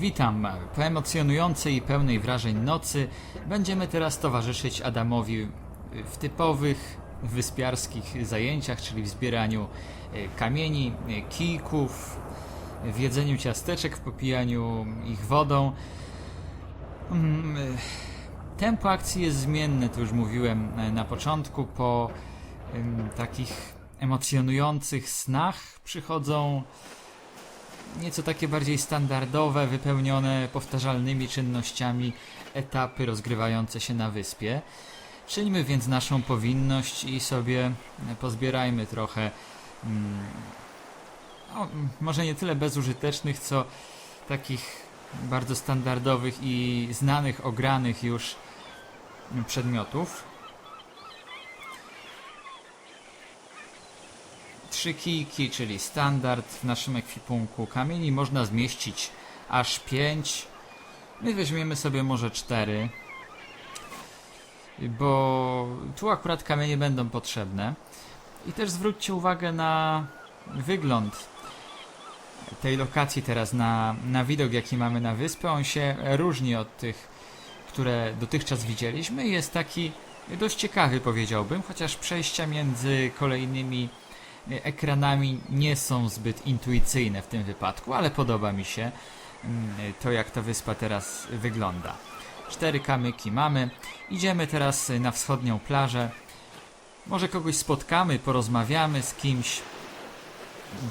Witam. Po emocjonującej i pełnej wrażeń nocy będziemy teraz towarzyszyć Adamowi w typowych wyspiarskich zajęciach, czyli w zbieraniu e, kamieni, e, kijków, w jedzeniu ciasteczek, w popijaniu ich wodą. Mm, e, Tempo akcji jest zmienne, to już mówiłem na początku. Po takich emocjonujących snach przychodzą nieco takie bardziej standardowe, wypełnione powtarzalnymi czynnościami etapy rozgrywające się na wyspie. Czyńmy więc naszą powinność i sobie pozbierajmy trochę, no, może nie tyle bezużytecznych, co takich bardzo standardowych i znanych, ogranych już przedmiotów. Trzy kijki, czyli standard w naszym ekwipunku. Kamieni można zmieścić aż pięć. My weźmiemy sobie może cztery. Bo tu akurat kamienie będą potrzebne. I też zwróćcie uwagę na wygląd tej lokacji teraz, na, na widok jaki mamy na wyspę. On się różni od tych, które dotychczas widzieliśmy. Jest taki dość ciekawy powiedziałbym, chociaż przejścia między kolejnymi ekranami nie są zbyt intuicyjne w tym wypadku, ale podoba mi się mm, to, jak ta wyspa teraz wygląda. Cztery kamyki mamy. Idziemy teraz na wschodnią plażę. Może kogoś spotkamy, porozmawiamy z kimś.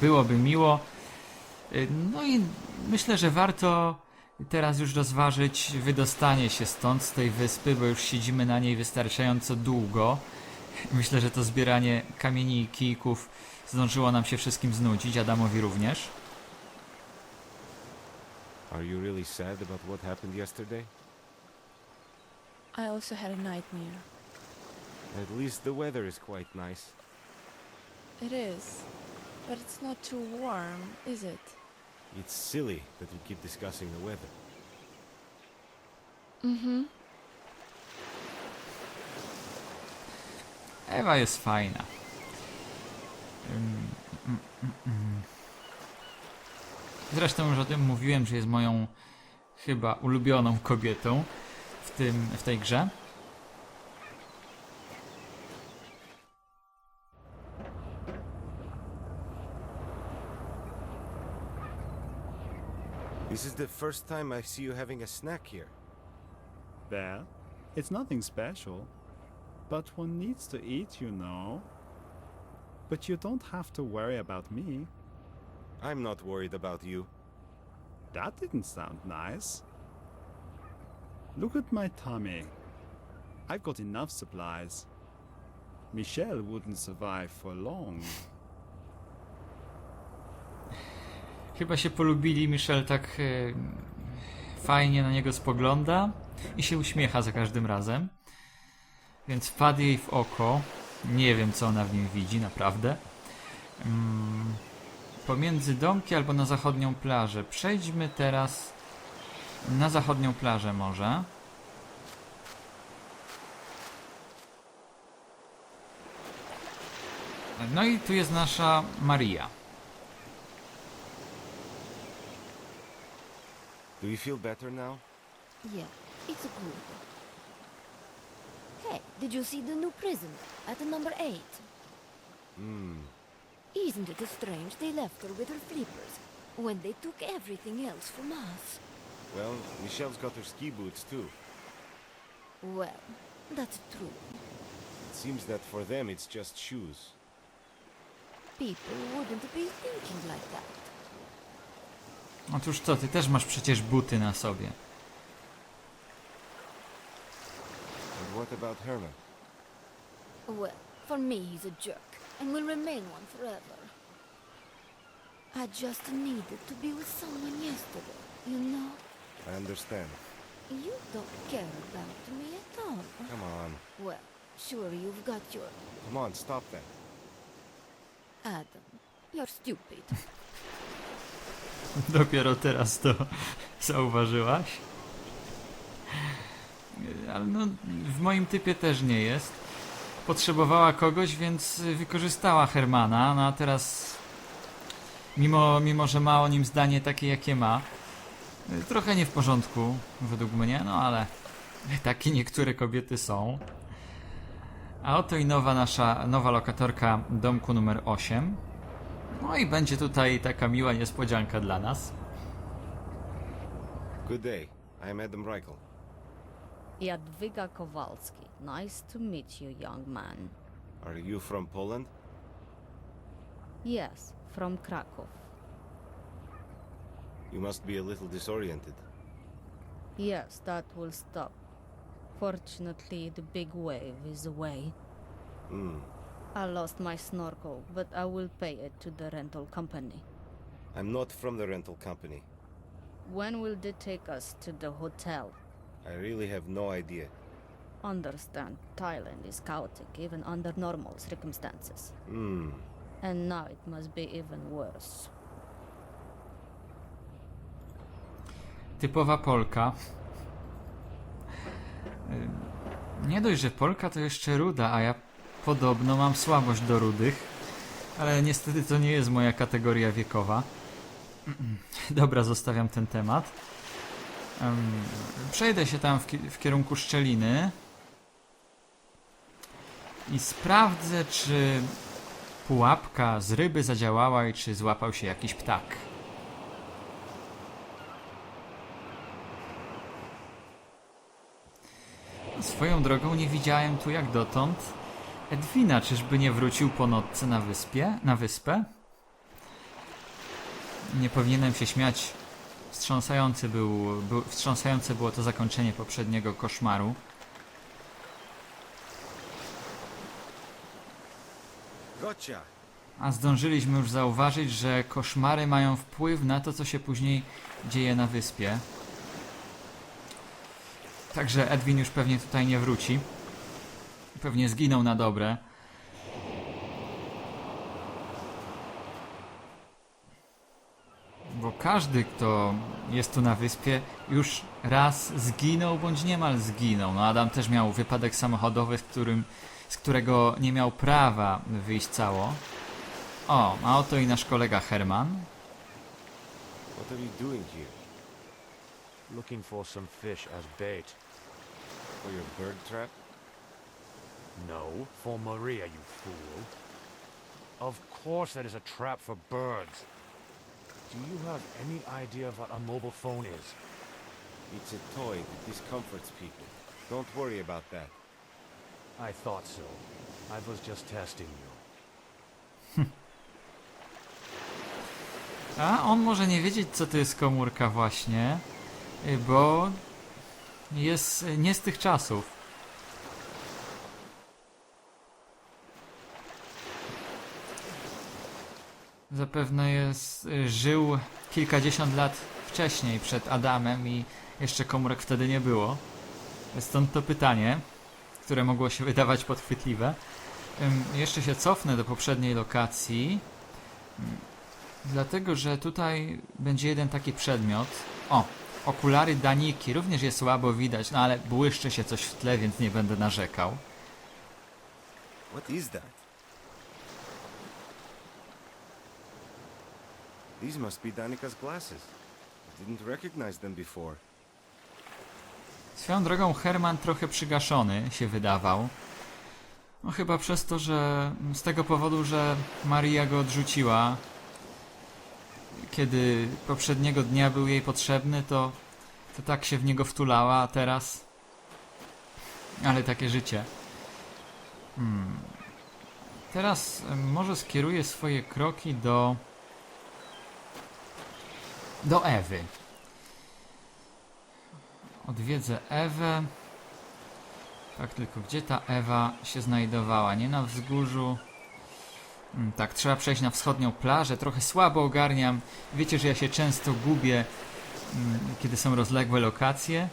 Byłoby miło. Y, No i myślę, że warto teraz już rozważyć wydostanie się stąd, z tej wyspy, bo już siedzimy na niej wystarczająco długo. Myślę, że to zbieranie kamieni i kijków zdążyło nam się wszystkim znudzić, Adamowi również. Are you really sad about what happened yesterday? I also had a nightmare. At least the weather is quite nice. It is. But it's not too warm, is it? It's silly that we keep discussing the weather. Mm-hmm. Ewa jest fajna. Zresztą już o tym mówiłem, że jest moją chyba ulubioną kobietą w, tym, w tej grze. This is the first time I see you having a snack here. Well, it's nothing special. But one needs to eat, you know. But you don't have to worry about me. I'm not worried about you. That didn't sound nice. Look at my tummy. I've got enough supplies. Michelle wouldn't survive for long. Chyba się polubili, Michelle tak e, fajnie na niego spogląda i się uśmiecha za każdym razem. Więc wpadł jej w oko. Nie wiem, co ona w nim widzi, naprawdę. Mm, pomiędzy domki albo na zachodnią plażę. Przejdźmy teraz na zachodnią plażę może. No i tu jest nasza Maria. Do you feel better now? Yeah, it's good. Did you see the new prison at number eight? Hmm. Isn't it strange they left her with her flippers when they took everything else from us? Well, Michelle's got her ski boots too. Well, that's true. It seems that for them it's just shoes. People wouldn't be thinking like that. Otóż co, ty też masz przecież buty na sobie. What about Herman? Well, for me he's a jerk and will remain one forever. I just needed to be with someone yesterday, you know? I understand. You don't care about me at all. Come on. Well, sure you've got your Come on, stop that. Adam. You're stupid. Dopiero teraz to zauważyłaś. Ale no, w moim typie też nie jest. Potrzebowała kogoś, więc wykorzystała Hermana, no a teraz mimo, mimo że ma o nim zdanie takie jakie ma, Y, Trochę nie w porządku, według mnie, no ale takie niektóre kobiety są. A oto i nowa nasza, nowa lokatorka domku numer 8. No i będzie tutaj taka miła niespodzianka dla nas. Good day. I'm Adam Reichel. Jadwiga Kowalski. Nice to meet you, young man. Are you from Poland? Yes, from Krakow. You must be a little disoriented. Yes, that will stop. Fortunately, the big wave is away. Hmm. I lost my snorkel, but I will pay it to the rental company. I'm not from the rental company. When will they take us to the hotel? I really have no idea. Understand, Thailand is chaotic even under normal circumstances. Hmm. And now it must be even worse. Typowa Polka. Nie dość, że Polka to jeszcze ruda, a ja podobno mam słabość do rudych. Ale niestety to nie jest moja kategoria wiekowa. Dobra, zostawiam ten temat. Przejdę się tam w, w kierunku szczeliny i sprawdzę, czy pułapka z ryby zadziałała i czy złapał się jakiś ptak. Swoją drogą nie widziałem tu jak dotąd Edwina, czyżby nie wrócił po nocce na wyspie, na wyspę? Nie powinienem się śmiać. Wstrząsający był, był, wstrząsające było to zakończenie poprzedniego koszmaru. A zdążyliśmy już zauważyć, że koszmary mają wpływ na to, co się później dzieje na wyspie. Także Edwin już pewnie tutaj nie wróci. Pewnie zginął na dobre. Bo każdy, kto jest tu na wyspie, już raz zginął bądź niemal zginął. No Adam też miał wypadek samochodowy, z, którym, z którego nie miał prawa wyjść cało. O, a oto i nasz kolega Herman. What are you doing here? Looking for some fish as bait. For your bird trap? No, for Maria, you fool. Of course that is a trap for birds. Do you have any idea what a mobile phone is? It's a toy that discomforts people. Don't worry about that. I thought so. I was just testing you. A on może nie wiedzieć, co to jest komórka właśnie, y, bo jest y, nie z tych czasów. Zapewne jest, y, żył kilkadziesiąt lat wcześniej, przed Adamem i jeszcze komórek wtedy nie było. Stąd to pytanie, które mogło się wydawać podchwytliwe. Jeszcze się cofnę do poprzedniej lokacji. Dlatego, że tutaj będzie jeden taki przedmiot. O, okulary Daniki. Również je słabo widać, no ale błyszczy się coś w tle, więc nie będę narzekał. What is that? These must be Danika's glasses. I didn't recognize them before. Swoją drogą Herman trochę przygaszony się wydawał. No chyba przez to, że z tego powodu, że Maria go odrzuciła. Kiedy poprzedniego dnia był jej potrzebny, to, to tak się w niego wtulała, a teraz... Ale takie życie. Hmm. Teraz może skieruję swoje kroki do... do Ewy. Odwiedzę Ewę. Tak, tylko gdzie ta Ewa się znajdowała? Nie na wzgórzu. Mm, Tak, trzeba przejść na wschodnią plażę. Trochę słabo ogarniam. Wiecie, że ja się często gubię, mm, kiedy są rozległe lokacje.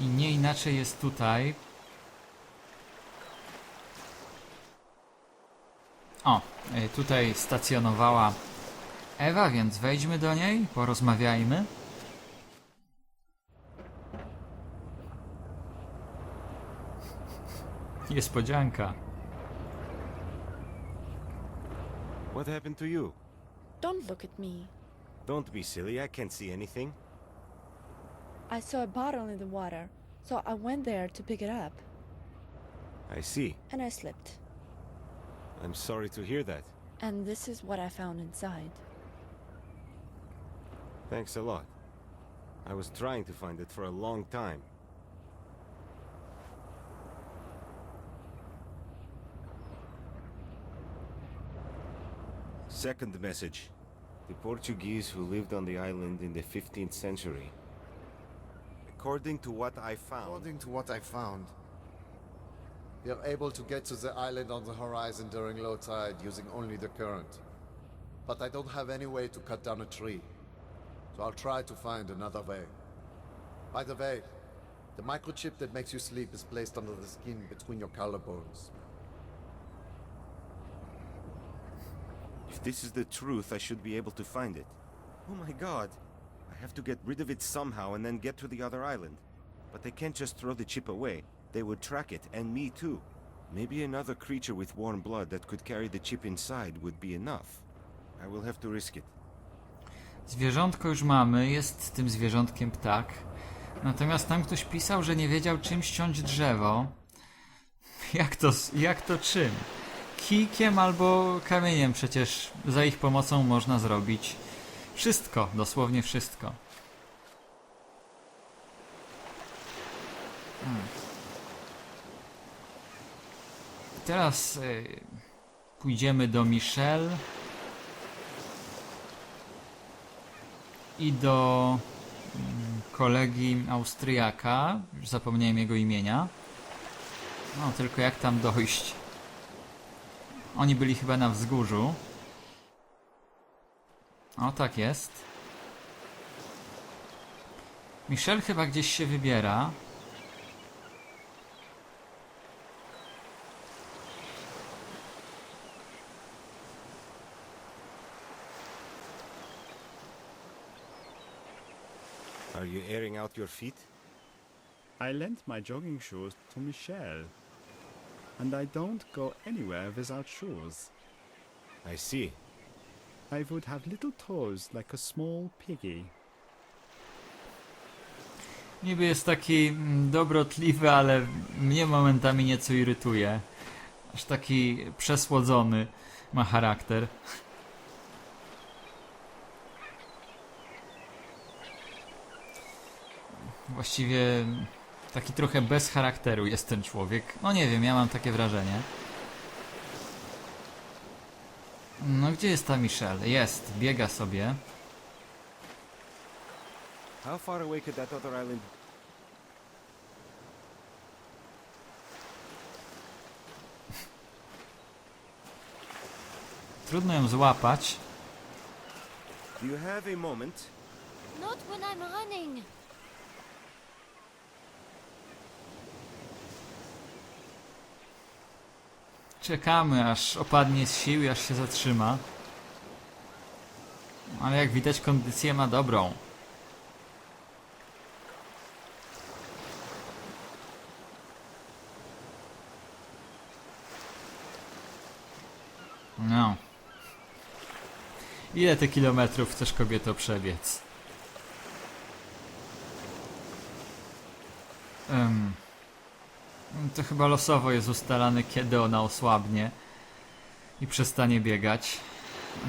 I nie inaczej jest tutaj. O, y, tutaj stacjonowała Ewa, więc wejdźmy do niej, porozmawiajmy. Niespodzianka. What happened to you? Don't look at me. Don't be silly, I can't see anything. I saw a bottle in the water, so I went there to pick it up, I see. and I slipped. I'm sorry to hear that. And this is what I found inside. Thanks a lot. I was trying to find it for a long time. Second message. The Portuguese who lived on the island in the 15th century. According to what I found, According to what I found, we are able to get to the island on the horizon during low tide using only the current. But I don't have any way to cut down a tree, so I'll try to find another way. By the way, the microchip that makes you sleep is placed under the skin between your collarbones. if this is the truth, I should be able to find it. Oh my god. I have to get rid of it somehow and then get to the other island. But they can't just throw the chip away. They would track it, and me too. Maybe another creature with warm blood that could carry the chip inside would be enough. I will have to risk it. Zwierzątko już mamy, jest tym zwierzątkiem ptak. Natomiast tam ktoś pisał, że nie wiedział czym ściąć drzewo. Jak to, jak to czym? Kijkiem albo kamieniem przecież za ich pomocą można zrobić wszystko, dosłownie wszystko. Hmm. Teraz y, pójdziemy do Michelle. I do mm, kolegi Austriaka, już zapomniałem jego imienia. No, tylko jak tam dojść? Oni byli chyba na wzgórzu. O, tak jest. Michel chyba gdzieś się wybiera. Are you airing out your feet? I lent my jogging shoes to Michelle. And I don't go anywhere without shoes. I see. I would have little toes like a small piggy. Niby jest taki mm, dobrotliwy, ale mnie momentami nieco irytuje. Aż taki przesłodzony ma charakter. Właściwie taki trochę bez charakteru jest ten człowiek. No nie wiem, ja mam takie wrażenie. No gdzie jest ta Michelle? Jest, biega sobie. How far away could that other island Trudno ją złapać. Do you have a moment? Not when I'm running. Czekamy, aż opadnie z sił i aż się zatrzyma. Ale jak widać, kondycję ma dobrą. No. Ile ty kilometrów chcesz kobieto przebiec? Em, to chyba losowo jest ustalane, kiedy ona osłabnie i przestanie biegać.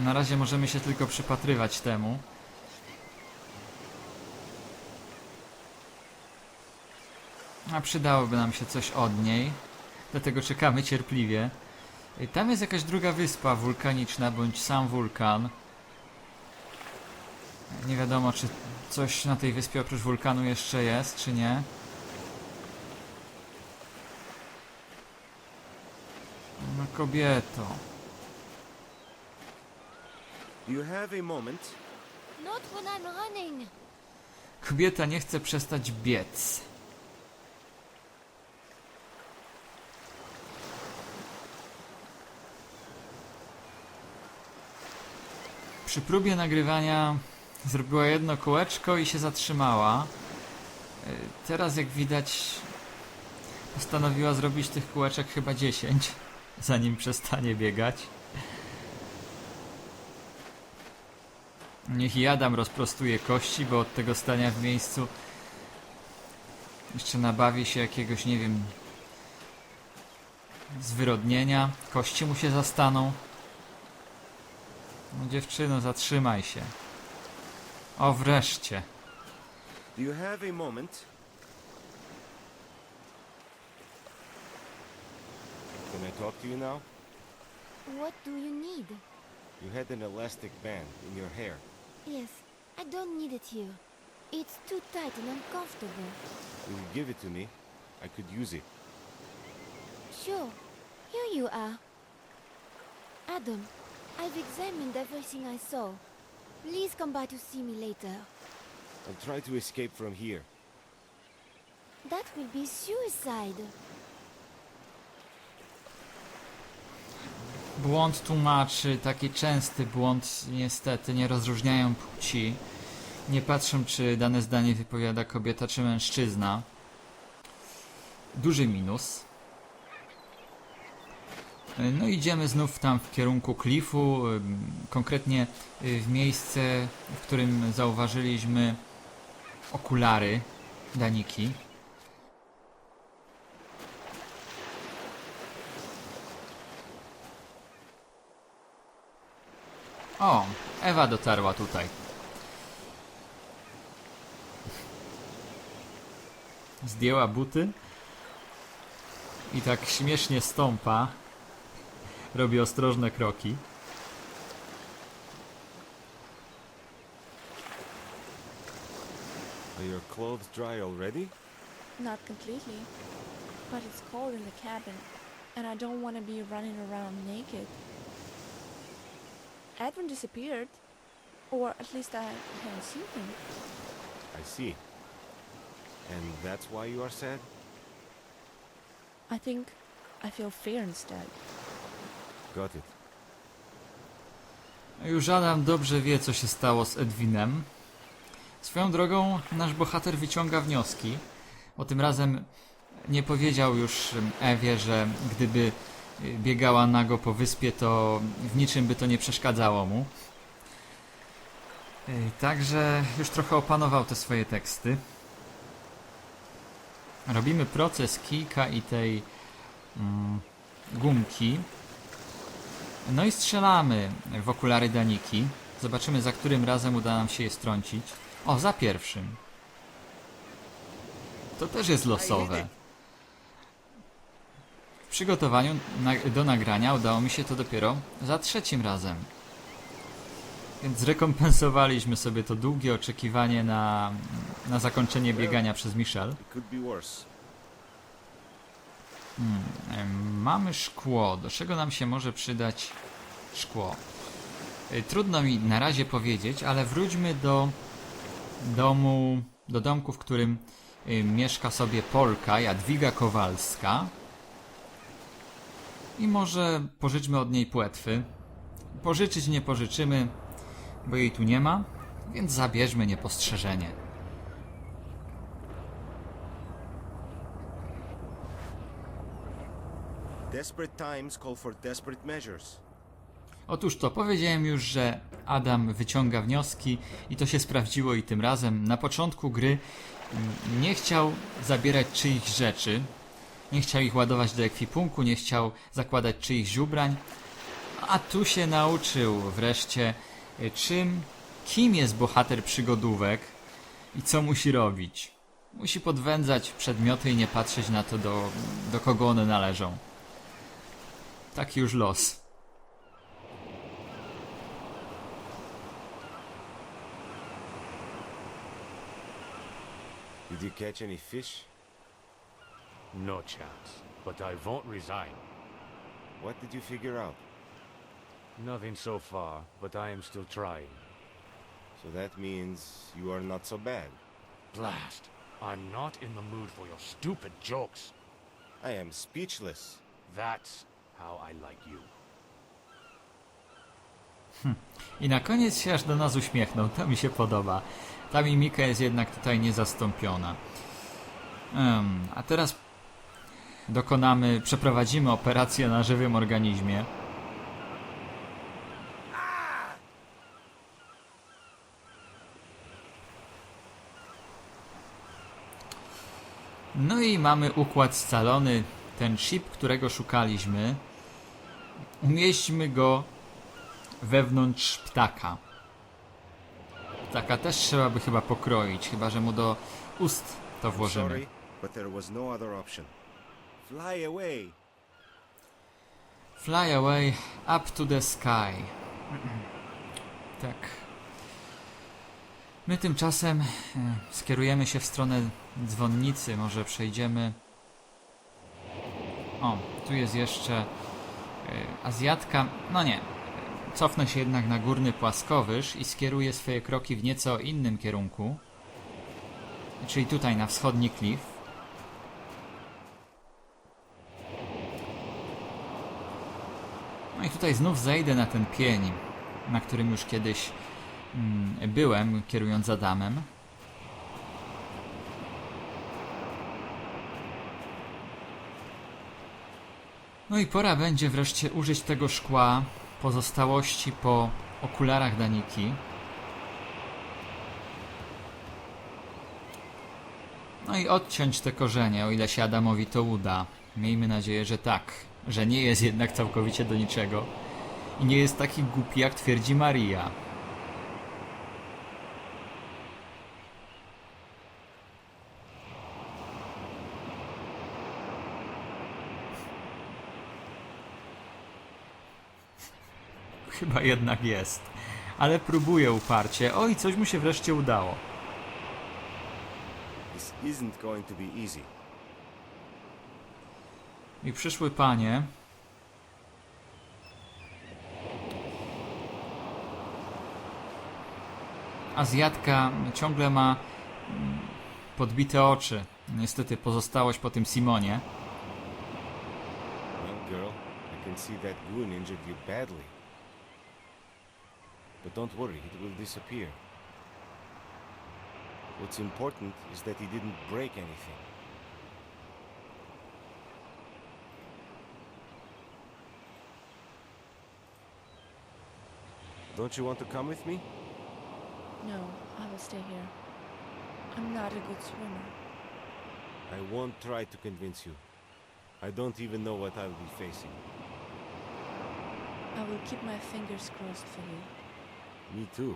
Na razie możemy się tylko przypatrywać temu. A przydałoby nam się coś od niej, dlatego czekamy cierpliwie. Tam jest jakaś druga wyspa wulkaniczna, bądź sam wulkan. Nie wiadomo, czy coś na tej wyspie oprócz wulkanu jeszcze jest, czy nie. No kobieto. You have a moment? Not when I'm running. Kobieta nie chce przestać biec. Przy próbie nagrywania zrobiła jedno kółeczko i się zatrzymała. Y, Teraz jak widać postanowiła zrobić tych kółeczek chyba 10, zanim przestanie biegać. Niech i Adam rozprostuje kości, bo od tego stania w miejscu Jeszcze nabawi się jakiegoś, nie wiem, zwyrodnienia. Kości mu się zastaną. No dziewczyno, zatrzymaj się. O, wreszcie. Do you have a moment? Can I talk to you now? What do you need? You had an elastic band in your hair. Yes, I don't need it here. It's too tight and uncomfortable. Will you give it to me? I could use it. Sure, here you are. Adam, I've examined everything I saw. Please come by to see me later. I'll try to escape from here. That will be suicide. Błąd tłumaczy, taki częsty błąd, niestety, nie rozróżniają płci. Nie patrzą, czy dane zdanie wypowiada kobieta czy mężczyzna. Duży minus. No idziemy znów tam w kierunku klifu, konkretnie w miejsce, w którym zauważyliśmy okulary Daniki. O, Ewa dotarła tutaj. Zdjęła buty i tak śmiesznie stąpa. Robi ostrożne kroki. Are your clothes dry already? Not completely. But it's cold in the cabin, and I don't want to be running around naked. Edwin disappeared. Or at least I haven't seen him. I see. And that's why you are sad? I think I feel fear instead. Got it. Już Adam dobrze wie, co się stało z Edwinem. Swoją drogą, nasz bohater wyciąga wnioski. O tym razem nie powiedział już Ewie, że gdyby biegała nago po wyspie, to w niczym by to nie przeszkadzało mu. Także już trochę opanował te swoje teksty. Robimy proces kijka i tej mm, gumki. No i strzelamy w okulary Daniki. Zobaczymy, za którym razem uda nam się je strącić. O, za pierwszym. To też jest losowe. W przygotowaniu do nagrania udało mi się to dopiero za trzecim razem. Więc zrekompensowaliśmy sobie to długie oczekiwanie na, na zakończenie biegania przez worse. Em, Mamy szkło. Do czego nam się może przydać szkło? Y, Trudno mi na razie powiedzieć, ale wróćmy do domu, do domku, w którym mieszka sobie Polka, Jadwiga Kowalska. I może pożyczmy od niej płetwy. Pożyczyć nie pożyczymy, bo jej tu nie ma, więc zabierzmy niepostrzeżenie. Desperate times call for desperate measures. Otóż to, powiedziałem już, że Adam wyciąga wnioski i to się sprawdziło i tym razem. Na początku gry nie chciał zabierać czyichś rzeczy, nie chciał ich ładować do ekwipunku, nie chciał zakładać czyichś ubrań, a tu się nauczył wreszcie y, czym, kim jest bohater przygodówek i co musi robić. Musi podwędzać przedmioty i nie patrzeć na to, do, do kogo one należą. Taki już los. Did you catch any fish? No chance. But I won't resign. What did you figure out? Nothing so far, but I am still trying. So that means you are not so bad. Blast! I'm not in the mood for your stupid jokes. I am speechless. That's how I like you. I na koniec się aż do nas uśmiechnął. To mi się podoba. Ta mimika jest jednak tutaj niezastąpiona. Em, a teraz dokonamy, przeprowadzimy operację na żywym organizmie. No i mamy układ scalony. Ten chip, którego szukaliśmy. Umieśćmy go wewnątrz ptaka. Ptaka też trzeba by chyba pokroić, chyba że mu do ust to włożymy. Sorry, but there was no other option. Fly away! Fly away up to the sky. Tak. My tymczasem e, skierujemy się w stronę dzwonnicy. Może przejdziemy. O, tu jest jeszcze e, Azjatka. No nie. Cofnę się jednak na górny płaskowyż i skieruję swoje kroki w nieco innym kierunku. Czyli tutaj na wschodni klif. No i tutaj znów zejdę na ten pień, na którym już kiedyś mm, byłem, kierując Adamem. No i pora będzie wreszcie użyć tego szkła, pozostałości po okularach Daniki. No i odciąć te korzenie, o ile się Adamowi to uda. Miejmy nadzieję, że tak. Że nie jest jednak całkowicie do niczego. I nie jest taki głupi, jak twierdzi Maria. Chyba jednak jest. Ale próbuje uparcie. Oj, coś mu się wreszcie udało. This isn't going to be easy. I przyszły panie. Azjatka ciągle ma mm, podbite oczy. Niestety pozostałość po tym Simonie. But don't worry, it will disappear. What's important is that he didn't break anything. Don't you want to come with me? No, I will stay here. I'm not a good swimmer. I won't try to convince you. I don't even know what I'll be facing. I will keep my fingers crossed for you. Me too.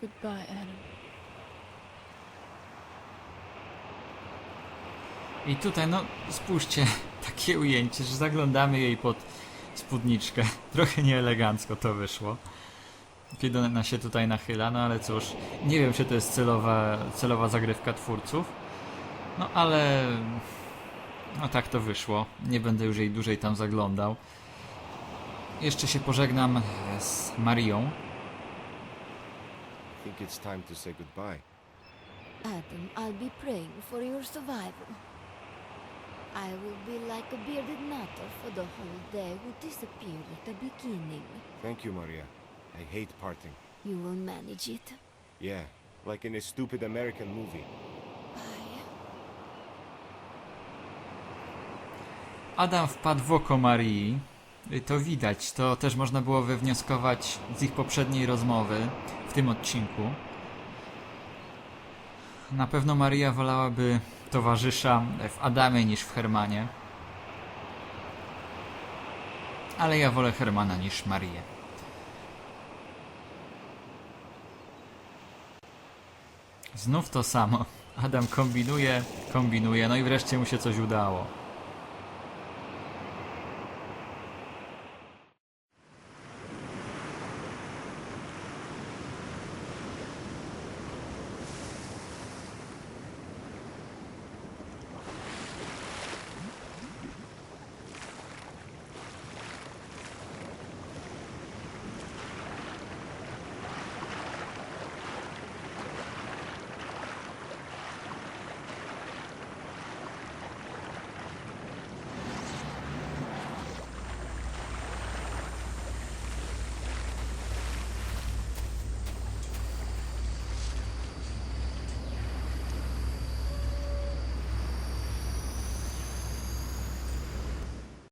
Goodbye, Adam. I tutaj, no spójrzcie, takie ujęcie, że zaglądamy jej pod spódniczkę. Trochę nieelegancko to wyszło. Kiedy ona się tutaj nachyla, no ale cóż, nie wiem, czy to jest celowa, celowa zagrywka twórców. No ale, no tak to wyszło. Nie będę już jej dłużej tam zaglądał. Jeszcze się pożegnam z Marią. I think it's time to say goodbye. Adam, I'll be praying for your survival. I will be like a bearded nutter for the whole day who disappeared at the beginning. Thank you, Maria. I hate parting. You will manage it. Yeah, like in a stupid American movie. Bye. Adam wpadł w oko Marii. To widać, to też można było wywnioskować z ich poprzedniej rozmowy w tym odcinku. Na pewno Maria wolałaby towarzysza w Adamie niż w Hermanie. Ale ja wolę Hermana niż Marię. Znów to samo. Adam kombinuje, kombinuje, no i wreszcie mu się coś udało.